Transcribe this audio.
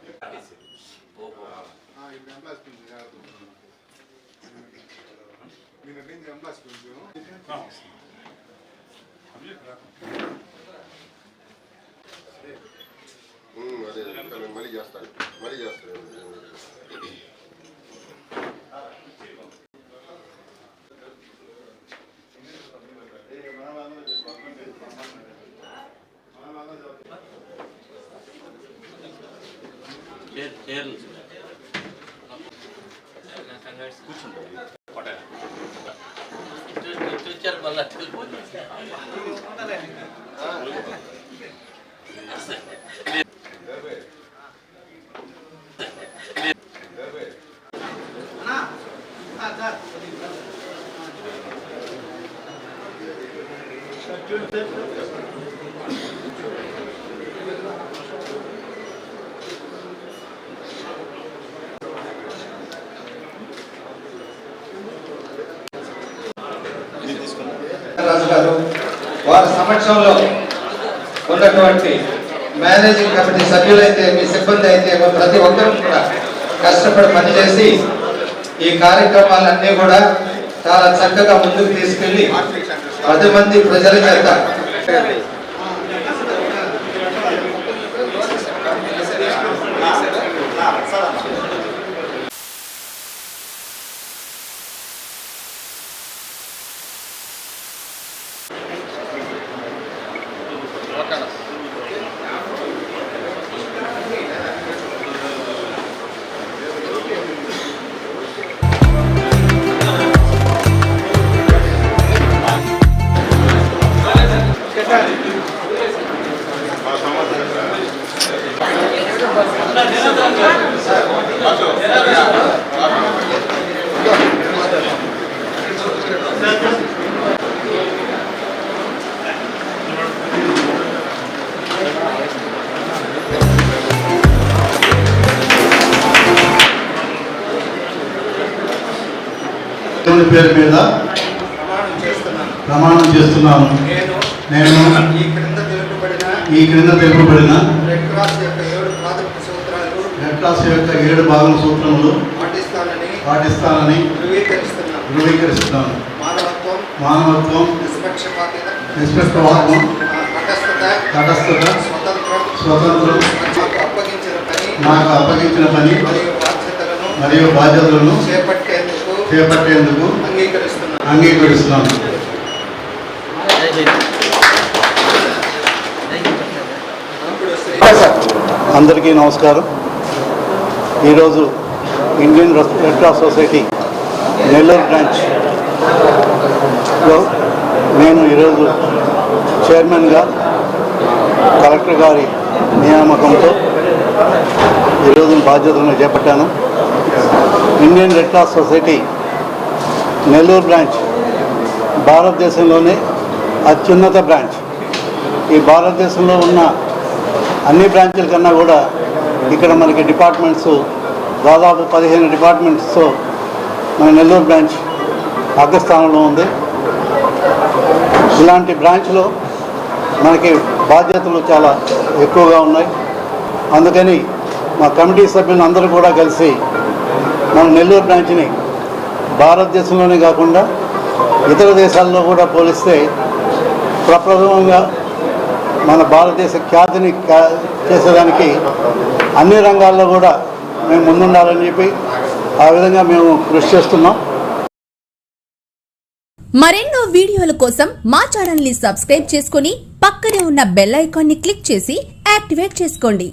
ఇప్పుడు employees pension కాదు మీరు అడిగింది ఎంప్లాయీస్ పెన్షన్ ఉమ్, అదే ఇంకా నేను మళ్ళీ చేస్తాను మళ్ళీ చేస్తాను చైర్ కూర్చుంటారు చూచారు మళ్ళీ వెళ్ళిపోతుంది రాజు గారు వారి సమక్షంలో ఉన్నటువంటి మేనేజింగ్ కమిటీ సభ్యులైతే మీ సిబ్బంది అయితే ప్రతి ఒక్కరూ కూడా కష్టపడి పనిచేసి ఈ కార్యక్రమాలన్నీ కూడా చాలా చక్కగా ముందుకు తీసుకెళ్ళి పది మంది ప్రజల చేత పేరు మీద ప్రమాణం చేస్తున్నాను. నేను ఈ క్రింద తెలుపబడిన రెడ్ క్రాస్ యొక్క ఏడు ప్రాథమిక సూత్రాలు క్రాస్ యొక్క ఏడు భాగం సూత్రములు పాటిస్తానని పాటిస్తానని ధృవీకరిస్తున్నాను. ధృవీకరిస్తున్నాను. మానవత్వం మానవత్వం నిష్పక్షపాతం తటస్థత తటస్థత స్వతంత్రం అప్పగించిన పని నాకు అప్పగించిన పని మరియు బాధ్యతలను మరియు బాధ్యతలను చేపట్టేందుకు చేపట్టేందుకు అంగీకరిస్తున్నాను. అందరికీ నమస్కారం. ఈరోజు Indian red cross society Nellore బ్రాంచ్లో నేను ఈరోజు చైర్మన్గా కలెక్టర్ గారి నియామకంతో ఈరోజు బాధ్యతలను చేపట్టాను. Indian Red Cross Society Nellore branch భారతదేశంలోనే అత్యున్నత బ్రాంచ్. ఈ భారతదేశంలో ఉన్న అన్ని బ్రాంచుల కన్నా కూడా ఇక్కడ మనకి డిపార్ట్మెంట్స్ దాదాపు పదిహేను డిపార్ట్మెంట్స్తో మన నెల్లూరు బ్రాంచ్ అగ్రస్థానంలో ఉంది. ఇలాంటి బ్రాంచ్లో మనకి బాధ్యతలు చాలా ఎక్కువగా ఉన్నాయి. అందుకని మా కమిటీ సభ్యులు అందరూ కూడా కలిసి మన నెల్లూరు బ్రాంచ్ని భారతదేశంలోనే కాకుండా ఇతర దేశాల్లో కూడా పోలిస్తే ప్రప్రథమంగా మన భారతదేశ ఖ్యాతిని చేసేదానికి అన్ని రంగాల్లో కూడా మేము ముందుండాలని చెప్పి ఆ విధంగా మేము కృషి చేస్తున్నాం. మరెన్నో వీడియోల కోసం మా ఛానల్ని సబ్స్క్రైబ్ చేసుకుని పక్కనే ఉన్న బెల్ ఐకాన్ని క్లిక్ చేసి యాక్టివేట్ చేసుకోండి.